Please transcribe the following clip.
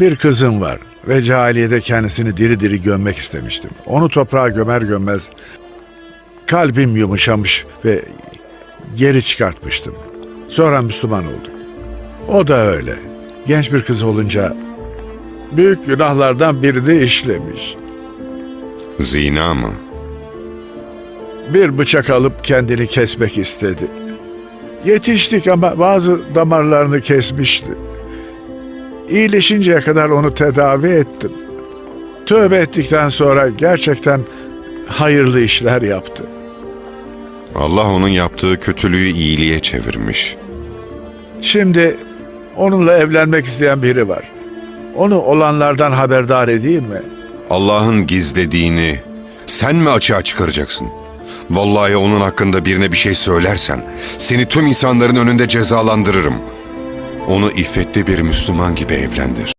Bir kızım var ve cahiliyede kendisini diri diri gömmek istemiştim. Onu toprağa gömer gömmez kalbim yumuşamış ve geri çıkartmıştım. Sonra Müslüman olduk. O da öyle. Genç bir kız olunca büyük günahlardan birini işlemiş. Zina mı? Bir bıçak alıp kendini kesmek istedi. Yetiştik ama bazı damarlarını kesmişti. İyileşinceye kadar onu tedavi ettim. Tövbe ettikten sonra gerçekten hayırlı işler yaptı. Allah onun yaptığı kötülüğü iyiliğe çevirmiş. Şimdi onunla evlenmek isteyen biri var. Onu olanlardan haberdar edeyim mi? Allah'ın gizlediğini sen mi açığa çıkaracaksın? Vallahi onun hakkında birine bir şey söylersen seni tüm insanların önünde cezalandırırım. Onu iffetli bir Müslüman gibi evlendir.